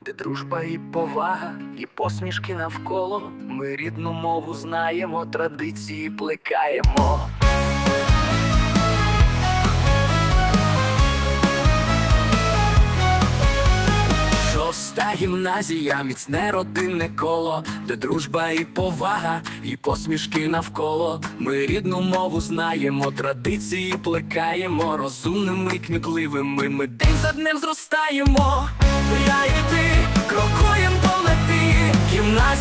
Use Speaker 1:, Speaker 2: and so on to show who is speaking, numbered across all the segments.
Speaker 1: де дружба і повага, і посмішки навколо. Ми рідну мову знаємо, традиції плекаємо. Шоста гімназія, міцне родинне коло, де дружба і повага, і посмішки навколо. Ми рідну мову знаємо, традиції плекаємо, розумними і кмітливими. Ми день за днем зростаємо. Я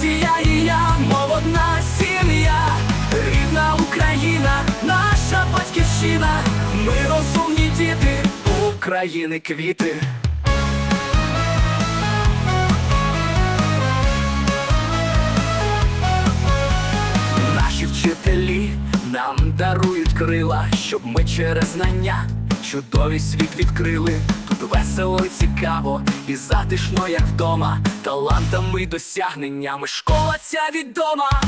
Speaker 1: Гімназія і я, мов одна сім'я. Рідна Україна, наша батьківщина. Ми розумні діти, України квіти. Наші вчителі нам дарують крила, щоб ми через знання чудовий світ відкрили. Весело і цікаво, і затишно, як вдома, талантами й досягненнями. Школа ця відома.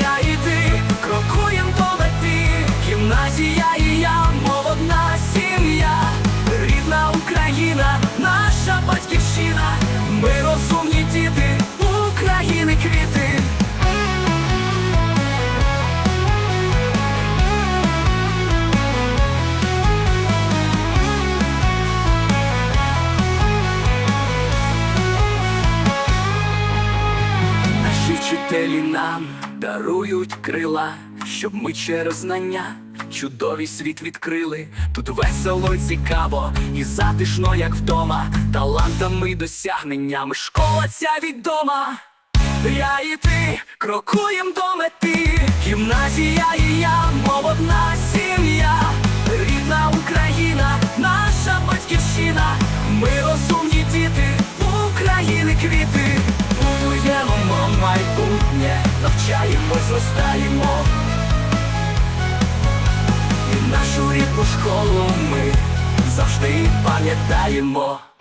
Speaker 1: Я і ти крокуєм до мети, гімназія і я, мов одна сім'я, рідна Україна, наша батьківщина, ми розумні діти, України квіти. Вчителі нам дарують крила, щоб ми через знання чудовий світ відкрили. Тут весело й цікаво, і затишно, як вдома, талантами й досягненнями школа ця відома. Я і ти крокуєм до мети, гімназія і я, мов одна сім'я, рідна Україна, наша батьківщина, ми розумні діти, України квіти, будуємо майбутнє, навчаємось, зростаємо. І нашу рідну школу ми завжди пам'ятаємо.